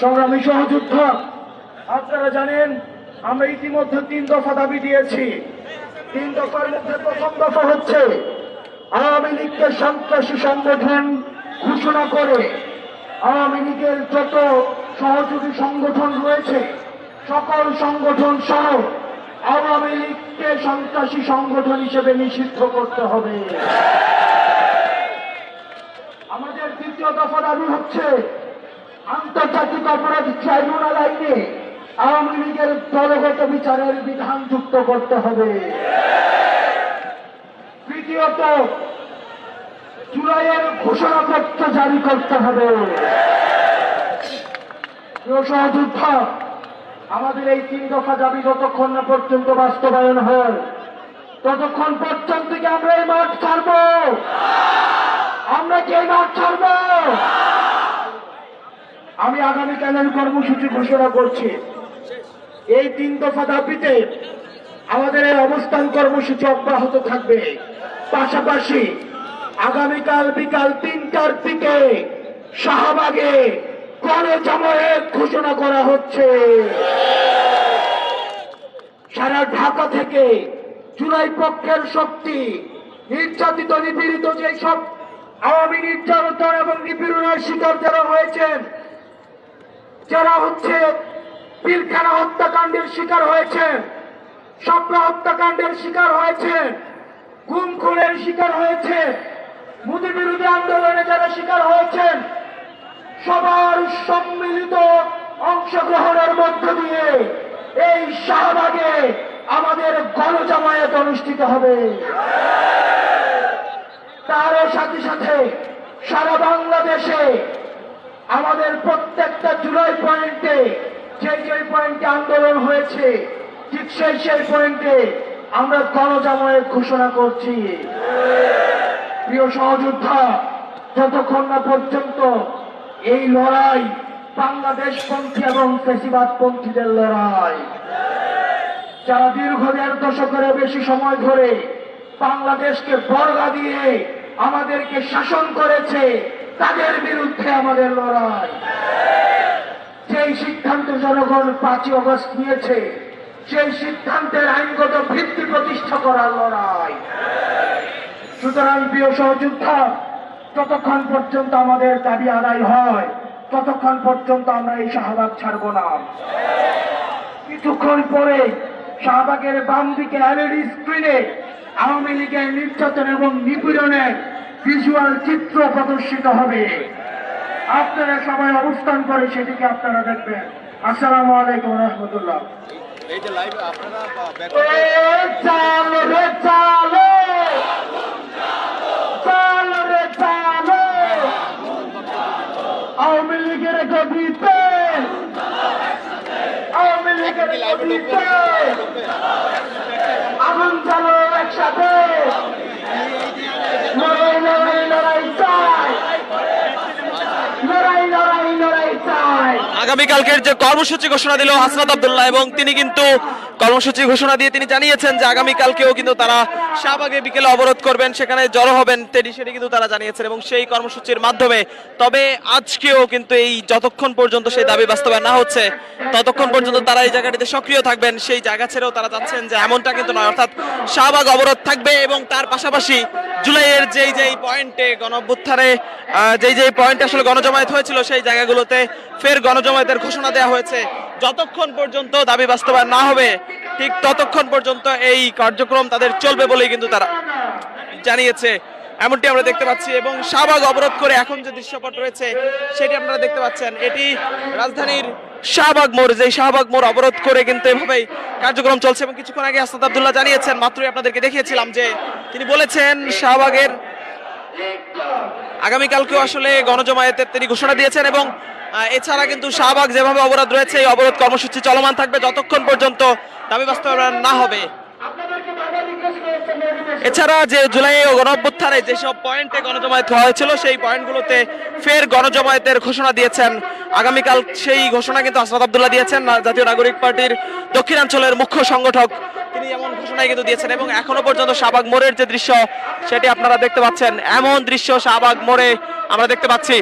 সংগ্রামী সহযোদ্ধা, আপনারা জানেন, আমরা ইতিমধ্যে তিন দফা দাবি দিয়েছি। তিন দফার মধ্যে প্রথম দফা হচ্ছে আওয়ামী লীগকে সন্ত্রাসী সংগঠন ঘোষণা করে। আওয়ামী লীগের যত সহযোগী সংগঠন রয়েছে, সকল সংগঠন সহ আওয়ামী লীগকে সন্ত্রাসী সংগঠন হিসেবে নিষিদ্ধ করতে হবে। আমাদের দ্বিতীয় দফা দাবি হচ্ছে আন্তর্জাতিক অপরাধ ট্রাইব্যুনাল আইনে আওয়ামী লীগের দলগত বিচারের বিধান যুক্ত করতে হবে। তৃতীয়ত, জুলাইয়ের ঘোষণাপত্র জারি করতে হবে। সহযোদ্ধা, আমাদের এই তিন দফা দাবি যতক্ষণ না পর্যন্ত বাস্তবায়ন হয়, ততক্ষণ পর্যন্ত আমরা এই মাঠ ছাড়বো? আমরা কি এই মাঠ ছাড়বো? আগামীকালের কর্মসূচি ঘোষণা করছি। এই তিন দফা দাবিতে আমাদের এই অবস্থান কর্মসূচি অব্যাহত থাকবে। পাশাপাশি আগামীকাল বিকাল তিনটার দিকে শাহবাগে গণজামায়াত ঘোষণা করা হচ্ছে। সারা ঢাকা থেকে জুলাই পক্ষের শক্তি, নির্যাতিত, নিপীড়িত যে সব আওয়ামী নির্যাতন এবং নিপীড়নের শিকার যারা হয়েছেন যারা হচ্ছে পিলখানা হত্যাকাণ্ডের শিকার হয়েছে, স্বপ্ন হত্যাকাণ্ডের শিকার হয়েছে, গুম খুনের শিকার হয়েছে, মোদী বিরোধী আন্দোলনে যারা শিকার হয়েছেন, সবার সম্মিলিত অংশগ্রহণের মধ্য দিয়ে এই শাহবাগে আমাদের গণজামায়াত অনুষ্ঠিত হবে। তারও সাথে সাথে সারা বাংলাদেশে আমাদের প্রত্যেকটা জুলাই পয়েন্টে যে যে পয়েন্টে আন্দোলন হয়েছে, ঠিক সেই সেই পয়েন্টে আমরা গণজামায়াত ঘোষণা করছি। প্রিয় সহযোদ্ধা, যতক্ষণ না পর্যন্ত এই লড়াই বাংলাদেশপন্থী এবং ফেসিবাদ পন্থীদের লড়াই, যারা দীর্ঘ দেড় দশকের বেশি সময় ধরে বাংলাদেশকে বর্গা দিয়ে আমাদেরকে শাসন করেছে তাদের বিরুদ্ধে আমাদের লড়াই। যেই সিদ্ধান্ত জনগণ পাঁচই অগস্ট নিয়েছে, সেই সিদ্ধান্তের আইনগত ভিত্তি প্রতিষ্ঠা করার লড়াই। সুতরাং প্রিয় সহযোদ্ধা যতক্ষণ পর্যন্ত আমাদের দাবি আদায় হয়, ততক্ষণ পর্যন্ত আমরা এই শাহবাগ ছাড়ব না। কিছুক্ষণ পরে শাহবাগের বাম দিকে এলইডি স্ক্রিনে আওয়ামী লীগের নির্যাতন এবং নিপীড়নের ভিজুয়াল চিত্র প্রদর্শিত হবে। আপনারা সবাই অবস্থান করে সেদিকে আপনারা দেখবেন। আসসালামু আলাইকুম রহমতুল্লাহ। এই যে লাইভ আপনারা চালো রে চালো। চালো রে চালো। আওয়ামী লীগের গদিতে। আওয়ামী লীগের গদিতে। আগুন চালো একসাথে লড়াই লড়াই লড়াই চাই লড়াই লড়াই লড়াই চাই আগামীকালকের যে কর্মসূচি ঘোষণা দিল হাসনাত আবদুল্লাহ, এবং তিনি কিন্তু কর্মসূচি ঘোষণা দিয়ে তিনি জানিয়েছেন যে আগামীকালকেও কিন্তু তারা শাহবাগে বিকেলে অবরোধ করবেন, সেখানে জড়ো হবেন তেটি সেটি কিন্তু তারা জানিয়েছেন এবং সেই কর্মসূচির মাধ্যমে। তবে আজকেও কিন্তু এই যতক্ষণ পর্যন্ত সেই দাবি বাস্তবায়ন না হচ্ছে, ততক্ষণ পর্যন্ত তারা এই জায়গাটিতে সক্রিয় থাকবেন। সেই জায়গা ছেড়েও তারা যাচ্ছেন যে এমনটা কিন্তু নয়। অর্থাৎ শাহবাগ অবরোধ থাকবে এবং তার পাশাপাশি জুলাইয়ের যেই যেই পয়েন্টে গণ অভ্যুত্থানে যেই যেই পয়েন্টে আসলে গণজমায়েত হয়েছিল, সেই জায়গাগুলোতে ফের গণজমায়েতের ঘোষণা দেওয়া হয়েছে। যতক্ষণ পর্যন্ত দাবি বাস্তবায়ন না হবে ঠিক ততক্ষণ পর্যন্ত এই কার্যক্রম তাদের চলবে বলেই কিন্তু তারা জানিয়েছে। এমনটি আমরা দেখতে পাচ্ছি এবং শাহবাগ অবরোধ করে এখন যে দৃশ্যপট রয়েছে, সেটি আপনারা দেখতে পাচ্ছেন। এটি রাজধানীর শাহবাগ মোড় যে শাহবাগ মোড় অবরোধ করে কিন্তু এভাবেই কার্যক্রম চলছে এবং কিছুক্ষণ আগে আসাদ আব্দুল্লাহ জানিয়েছেন, মাত্রই আপনাদেরকে দেখিয়েছিলাম যে তিনি বলেছেন শাহবাগের আগামীকালকেও আসলে গণজমায়েতের তিনি ঘোষণা দিয়েছেন এবং এছাড়া কিন্তু শাহবাগ যেভাবে অবরোধ রয়েছে, এই অবরোধ কর্মসূচি চলমান থাকবে। যতক্ষণ পর্যন্ত দাবি বাস্তবায়ন না হবে। এছাড়া যে জুলাই ও গণঅভ্যুত্থানে যেসব পয়েন্টে গণজমায়েত হওয়া হয়েছিল সেই পয়েন্টগুলোতে ফের গণজমায়েতের ঘোষণা দিয়েছেন। আগামীকাল সেই ঘোষণা কিন্তু আসরাত আব্দুল্লাহ দিয়েছেন জাতীয় নাগরিক পার্টির দক্ষিণাঞ্চলের মুখ্য সংগঠক। তিনি এমন ঘোষণাই কিন্তু দিয়েছেন এবং এখনও পর্যন্ত শাহবাগ মোড়ের যে দৃশ্য সেটি আপনারা দেখতে পাচ্ছেন। এমন দৃশ্য শাহবাগ মোড়ে আমরা দেখতে পাচ্ছি।